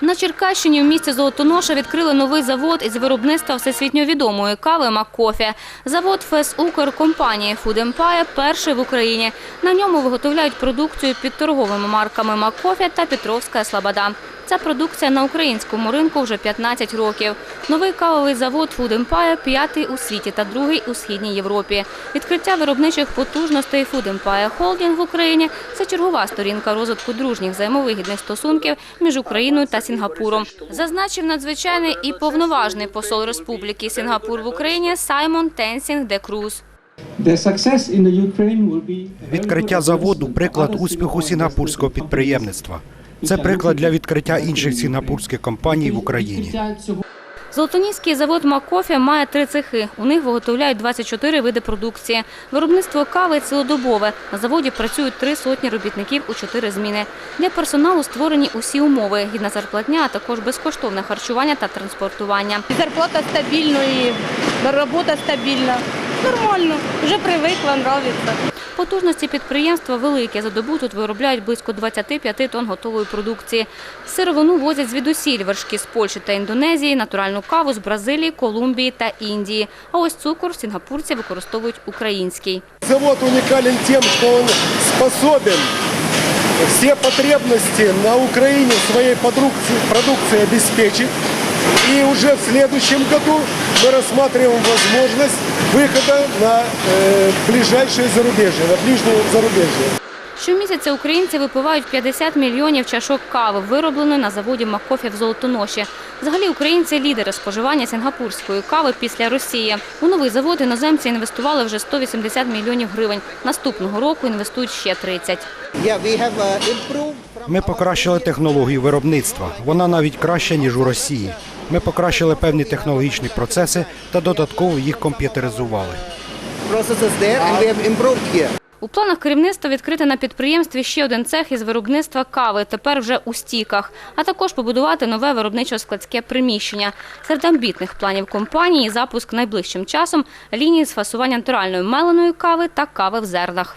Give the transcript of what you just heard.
На Черкащині в місті Золотоноша відкрили новий завод із виробництва всесвітньо відомої кави «Маккофі». Завод «Фесукр» компанії «Food Empire» перший в Україні. На ньому виготовляють продукцію під торговими марками «Маккофі» та «Петровська Слобода». Ця продукція на українському ринку вже 15 років. Новий кавовий завод «Food Empire» – п'ятий у світі та другий у Східній Європі. Відкриття виробничих потужностей «Food Empire Holding» в Україні – це чергова сторінка розвитку дружніх взаємовигідних стосунків між Україною та Сінгапуром. Зазначив надзвичайний і повноважний посол Республіки Сінгапур в Україні Саймон Тенсінг де Круз. Відкриття заводу приклад успіху сінгапурського підприємництва. Це приклад для відкриття інших сінгапурських компаній в Україні. Цього Золотоніський завод «Маккофі» має три цехи. У них виготовляють 24 види продукції. Виробництво кави цілодобове. На заводі працюють три сотні робітників у чотири зміни. Для персоналу створені усі умови. Гідна зарплатня, а також безкоштовне харчування та транспортування. Зарплата стабильна, и работа стабильна. Нормально, вже привикла, нравится. Потужності підприємства великі. За добу тут виробляють близько 25 тонн готової продукції. Сировину возять звідусіль, вершки з Польщі та Індонезії, натуральну каву з Бразилії, Колумбії та Індії. А ось цукор сінгапурці використовують український. Завод уникален тем, что он способен все потребности на Украине своей продукции, продукции обеспечить. И уже в следующем году мы рассматриваем возможность выхода на э, ближайшее зарубежье, на ближнее зарубежье. Щомісяця українці випивають 50 мільйонів чашок кави, виробленої на заводі «Маккофі» в Золотоноші. Взагалі українці – лідери споживання сінгапурської кави після Росії. У новий завод іноземці інвестували вже 180 мільйонів гривень. Наступного року інвестують ще 30. Yeah, we have uh, improved from Ми покращили технологію виробництва. Вона навіть краща ніж у Росії. Ми покращили певні технологічні процеси та додатково їх комп'ютеризували. У планах керівництва відкрити на підприємстві ще один цех із виробництва кави, тепер вже у стіках, а також побудувати нове виробничо-складське приміщення. Серед амбітних планів компанії запуск найближчим часом лінії з фасування натуральної меленої кави та кави в зернах.